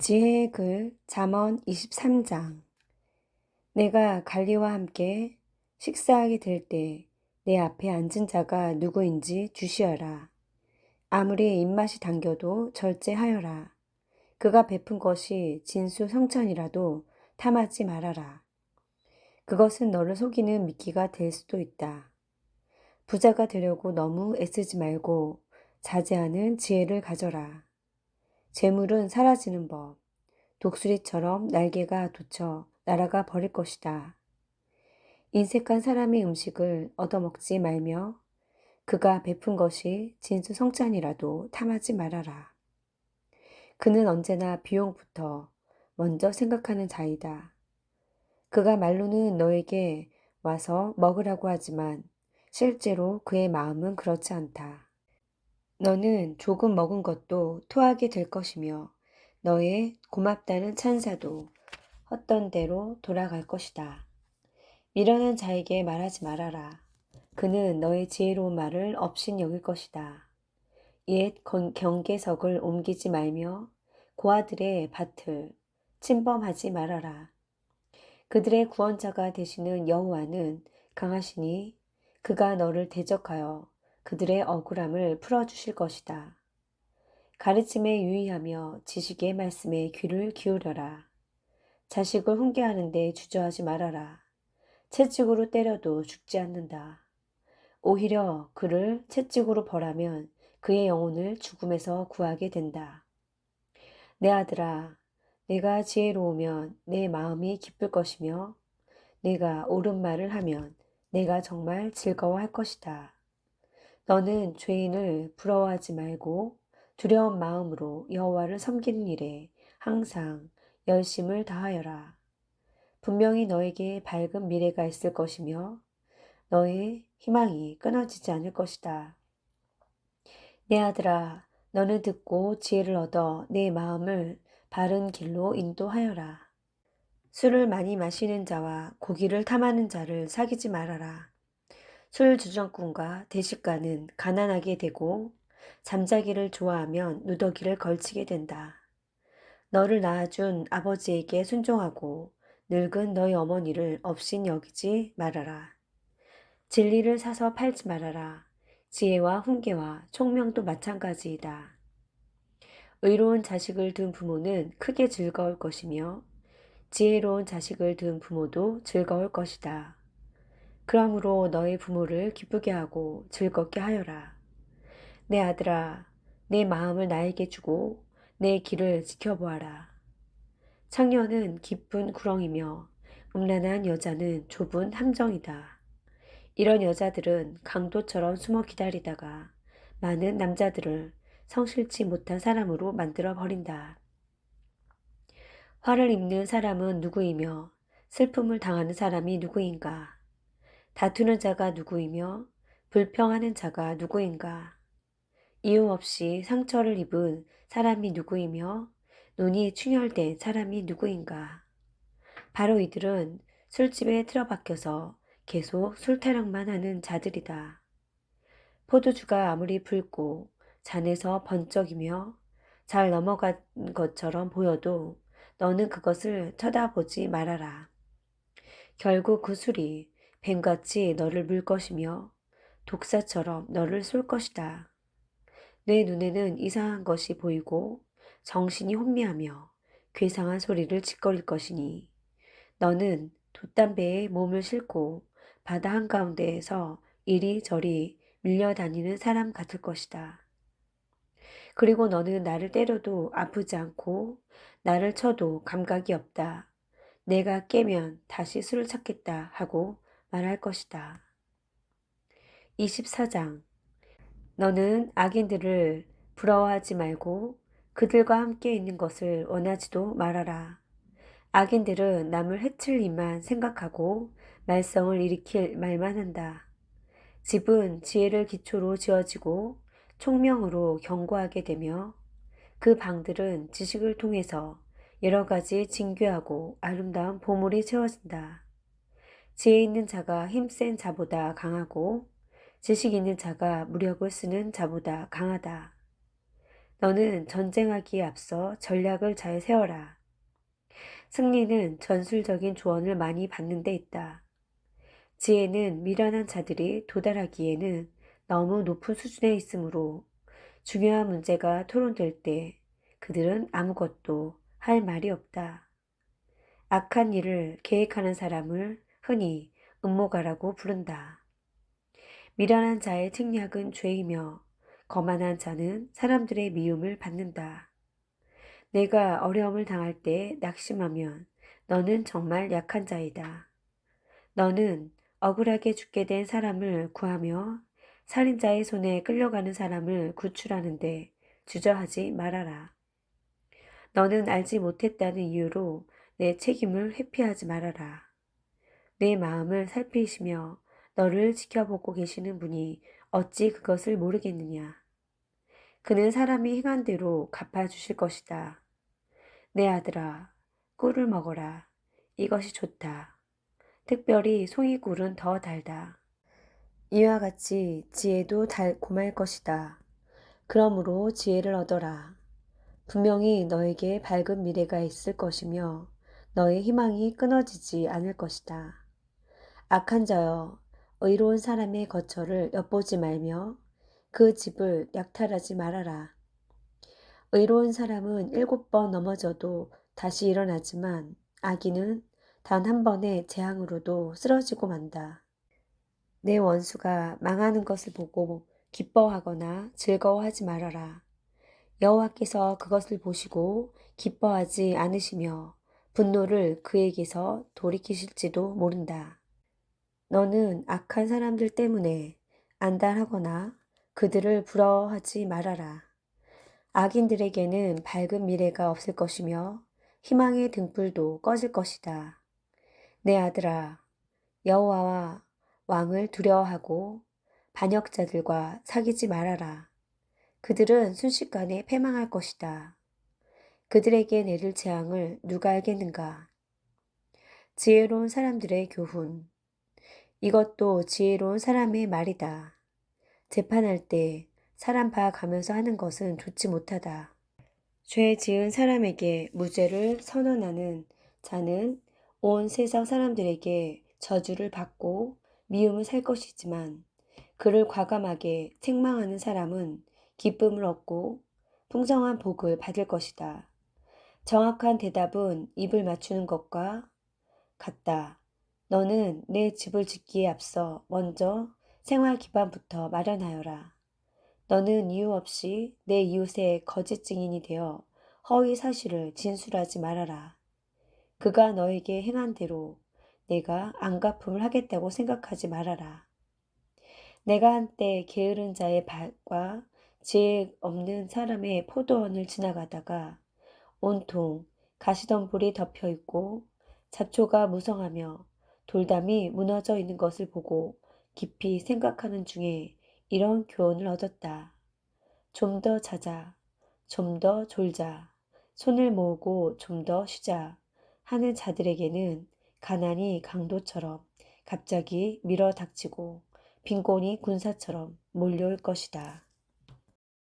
지혜의 글 잠언 23장 내가 관리와 함께 식사하게 될 때 내 앞에 앉은 자가 누구인지 주시어라. 아무리 입맛이 당겨도 절제하여라. 그가 베푼 것이 진수 성찬이라도 탐하지 말아라. 그것은 너를 속이는 미끼가 될 수도 있다. 부자가 되려고 너무 애쓰지 말고 자제하는 지혜를 가져라. 재물은 사라지는 법. 독수리처럼 날개가 돋쳐 날아가 버릴 것이다. 인색한 사람의 음식을 얻어먹지 말며 그가 베푼 것이 진수 성찬이라도 탐하지 말아라. 그는 언제나 비용부터 먼저 생각하는 자이다. 그가 말로는 너에게 와서 먹으라고 하지만 실제로 그의 마음은 그렇지 않다. 너는 조금 먹은 것도 토하게 될 것이며 너의 고맙다는 찬사도 헛던 대로 돌아갈 것이다. 미련한 자에게 말하지 말아라. 그는 너의 지혜로운 말을 업신 여길 것이다. 옛 경계석을 옮기지 말며 고아들의 밭을 침범하지 말아라. 그들의 구원자가 되시는 여호와는 강하시니 그가 너를 대적하여 그들의 억울함을 풀어주실 것이다. 가르침에 유의하며 지식의 말씀에 귀를 기울여라. 자식을 훈계하는데 주저하지 말아라. 채찍으로 때려도 죽지 않는다. 오히려 그를 채찍으로 벌하면 그의 영혼을 죽음에서 구하게 된다. 내 아들아, 내가 지혜로우면 내 마음이 기쁠 것이며 내가 옳은 말을 하면 내가 정말 즐거워할 것이다. 너는 죄인을 부러워하지 말고 두려운 마음으로 여호와를 섬기는 일에 항상 열심을 다하여라. 분명히 너에게 밝은 미래가 있을 것이며 너의 희망이 끊어지지 않을 것이다. 내 아들아, 너는 듣고 지혜를 얻어 내 마음을 바른 길로 인도하여라. 술을 많이 마시는 자와 고기를 탐하는 자를 사귀지 말아라. 술 주정꾼과 대식가는 가난하게 되고 잠자기를 좋아하면 누더기를 걸치게 된다. 너를 낳아준 아버지에게 순종하고 늙은 너희 어머니를 업신 여기지 말아라. 진리를 사서 팔지 말아라. 지혜와 훈계와 총명도 마찬가지이다. 의로운 자식을 둔 부모는 크게 즐거울 것이며 지혜로운 자식을 둔 부모도 즐거울 것이다. 그러므로 너의 부모를 기쁘게 하고 즐겁게 하여라. 내 아들아, 내 마음을 나에게 주고 내 길을 지켜보아라. 창녀는 깊은 구렁이며 음란한 여자는 좁은 함정이다. 이런 여자들은 강도처럼 숨어 기다리다가 많은 남자들을 성실치 못한 사람으로 만들어 버린다. 화를 입는 사람은 누구이며 슬픔을 당하는 사람이 누구인가? 다투는 자가 누구이며 불평하는 자가 누구인가? 이유 없이 상처를 입은 사람이 누구이며 눈이 충혈된 사람이 누구인가? 바로 이들은 술집에 틀어박혀서 계속 술타령만 하는 자들이다. 포도주가 아무리 붉고 잔에서 번쩍이며 잘 넘어간 것처럼 보여도 너는 그것을 쳐다보지 말아라. 결국 그 술이 뱀같이 너를 물 것이며 독사처럼 너를 쏠 것이다. 내 눈에는 이상한 것이 보이고 정신이 혼미하며 괴상한 소리를 짓거릴 것이니 너는 돛담배에 몸을 싣고 바다 한가운데에서 이리저리 밀려다니는 사람 같을 것이다. 그리고 너는 나를 때려도 아프지 않고 나를 쳐도 감각이 없다. 내가 깨면 다시 술을 찾겠다 하고 말할 것이다. 24장 너는 악인들을 부러워하지 말고 그들과 함께 있는 것을 원하지도 말아라. 악인들은 남을 해칠 일만 생각하고 말썽을 일으킬 말만 한다. 집은 지혜를 기초로 지어지고 총명으로 견고하게 되며 그 방들은 지식을 통해서 여러 가지 진귀하고 아름다운 보물이 채워진다. 지혜 있는 자가 힘센 자보다 강하고 지식 있는 자가 무력을 쓰는 자보다 강하다. 너는 전쟁하기에 앞서 전략을 잘 세워라. 승리는 전술적인 조언을 많이 받는 데 있다. 지혜는 미련한 자들이 도달하기에는 너무 높은 수준에 있으므로 중요한 문제가 토론될 때 그들은 아무것도 할 말이 없다. 악한 일을 계획하는 사람을 흔히 음모가라고 부른다. 미련한 자의 책략은 죄이며 거만한 자는 사람들의 미움을 받는다. 내가 어려움을 당할 때 낙심하면 너는 정말 약한 자이다. 너는 억울하게 죽게 된 사람을 구하며 살인자의 손에 끌려가는 사람을 구출하는데 주저하지 말아라. 너는 알지 못했다는 이유로 내 책임을 회피하지 말아라. 내 마음을 살피시며 너를 지켜보고 계시는 분이 어찌 그것을 모르겠느냐. 그는 사람이 행한 대로 갚아주실 것이다. 내 아들아, 꿀을 먹어라. 이것이 좋다. 특별히 송이 꿀은 더 달다. 이와 같이 지혜도 달콤할 것이다. 그러므로 지혜를 얻어라. 분명히 너에게 밝은 미래가 있을 것이며 너의 희망이 끊어지지 않을 것이다. 악한 자여, 의로운 사람의 거처를 엿보지 말며 그 집을 약탈하지 말아라. 의로운 사람은 일곱 번 넘어져도 다시 일어나지만 악인은 단 한 번의 재앙으로도 쓰러지고 만다. 내 원수가 망하는 것을 보고 기뻐하거나 즐거워하지 말아라. 여호와께서 그것을 보시고 기뻐하지 않으시며 분노를 그에게서 돌이키실지도 모른다. 너는 악한 사람들 때문에 안달하거나 그들을 부러워하지 말아라. 악인들에게는 밝은 미래가 없을 것이며 희망의 등불도 꺼질 것이다. 내 아들아, 여호와와 왕을 두려워하고 반역자들과 사귀지 말아라. 그들은 순식간에 패망할 것이다. 그들에게 내릴 재앙을 누가 알겠는가? 지혜로운 사람들의 교훈. 이것도 지혜로운 사람의 말이다. 재판할 때 사람 봐가면서 하는 것은 좋지 못하다. 죄 지은 사람에게 무죄를 선언하는 자는 온 세상 사람들에게 저주를 받고 미움을 살 것이지만 그를 과감하게 책망하는 사람은 기쁨을 얻고 풍성한 복을 받을 것이다. 정확한 대답은 입을 맞추는 것과 같다. 너는 내 집을 짓기에 앞서 먼저 생활 기반부터 마련하여라. 너는 이유 없이 내 이웃의 거짓 증인이 되어 허위 사실을 진술하지 말아라. 그가 너에게 행한 대로 내가 안갚음을 하겠다고 생각하지 말아라. 내가 한때 게으른 자의 발과 지혜 없는 사람의 포도원을 지나가다가 온통 가시덤불이 덮여 있고 잡초가 무성하며 돌담이 무너져 있는 것을 보고 깊이 생각하는 중에 이런 교훈을 얻었다. 좀 더 자자, 좀 더 졸자, 손을 모으고 좀 더 쉬자 하는 자들에게는 가난이 강도처럼 갑자기 밀어 닥치고 빈곤이 군사처럼 몰려올 것이다.